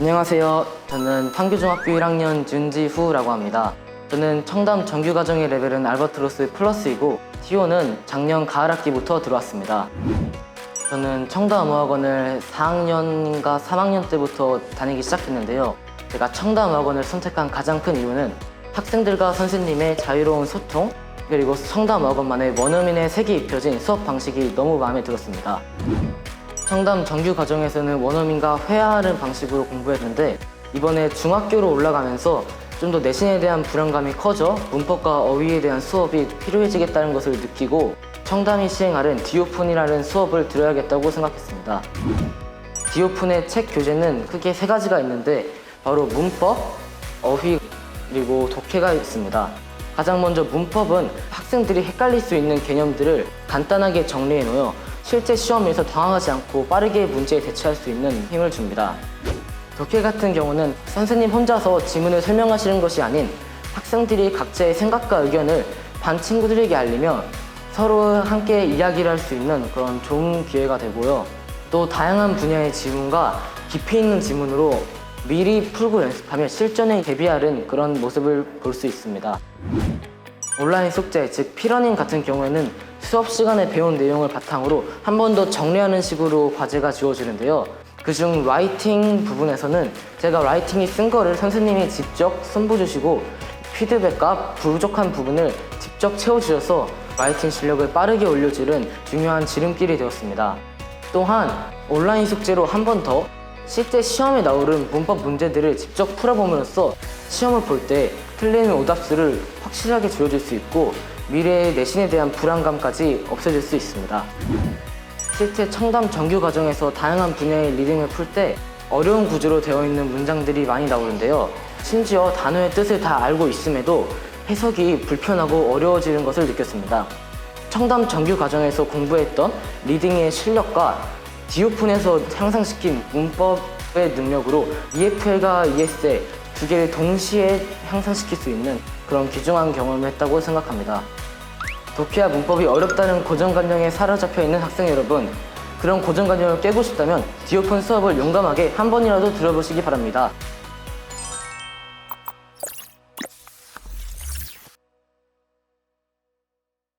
안녕하세요. 저는 판교중학교 1학년 윤지후라고 합니다. 저는 청담 정규과정의 레벨은 알바트로스 플러스이고 TO는 작년 가을 학기부터 들어왔습니다. 저는 청담음악원을 4학년인가 3학년 때부터 다니기 시작했는데요. 제가 청담음악원을 선택한 가장 큰 이유는 학생들과 선생님의 자유로운 소통 그리고 청담음악원만의 원어민의 색이 입혀진 수업 방식이 너무 마음에 들었습니다. 청담 정규 과정에서는 원어민과 회화하는 방식으로 공부했는데 이번에 중학교로 올라가면서 좀 더 내신에 대한 불안감이 커져 문법과 어휘에 대한 수업이 필요해지겠다는 것을 느끼고 청담이 시행하는 디오폰이라는 수업을 들어야겠다고 생각했습니다. 디오폰의 책 교재는 크게 세 가지가 있는데 바로 문법, 어휘, 그리고 독해가 있습니다. 가장 먼저 문법은 학생들이 헷갈릴 수 있는 개념들을 간단하게 정리해 놓여 실제 시험에서 당황하지 않고 빠르게 문제에 대처할 수 있는 힘을 줍니다. 독해 같은 경우는 선생님 혼자서 지문을 설명하시는 것이 아닌 학생들이 각자의 생각과 의견을 반 친구들에게 알리며 서로 함께 이야기를 할 수 있는 그런 좋은 기회가 되고요. 또 다양한 분야의 지문과 깊이 있는 지문으로 미리 풀고 연습하며 실전에 대비하는 그런 모습을 볼 수 있습니다. 온라인 숙제, 즉 피러닝 같은 경우에는 수업 시간에 배운 내용을 바탕으로 한 번 더 정리하는 식으로 과제가 주어지는데요. 그중 라이팅 부분에서는 제가 라이팅이 쓴 거를 선생님이 직접 선보 주시고 피드백과 부족한 부분을 직접 채워주셔서 라이팅 실력을 빠르게 올려주는 중요한 지름길이 되었습니다. 또한 온라인 숙제로 한 번 더 실제 시험에 나오는 문법 문제들을 직접 풀어봄으로써 시험을 볼때 틀리는 오답수를 확실하게 줄여줄 수 있고 미래의 내신에 대한 불안감까지 없애줄 수 있습니다. 실제 청담 정규 과정에서 다양한 분야의 리딩을 풀 때 어려운 구조로 되어 있는 문장들이 많이 나오는데요. 심지어 단어의 뜻을 다 알고 있음에도 해석이 불편하고 어려워지는 것을 느꼈습니다. 청담 정규 과정에서 공부했던 리딩의 실력과 디오폰에서 향상시킨 문법의 능력으로 EFL과 ESL 두 개를 동시에 향상시킬 수 있는 그런 귀중한 경험을 했다고 생각합니다. 독해와 문법이 어렵다는 고정관념에 사로잡혀 있는 학생 여러분, 그런 고정관념을 깨고 싶다면 디오폰 수업을 용감하게 한 번이라도 들어보시기 바랍니다.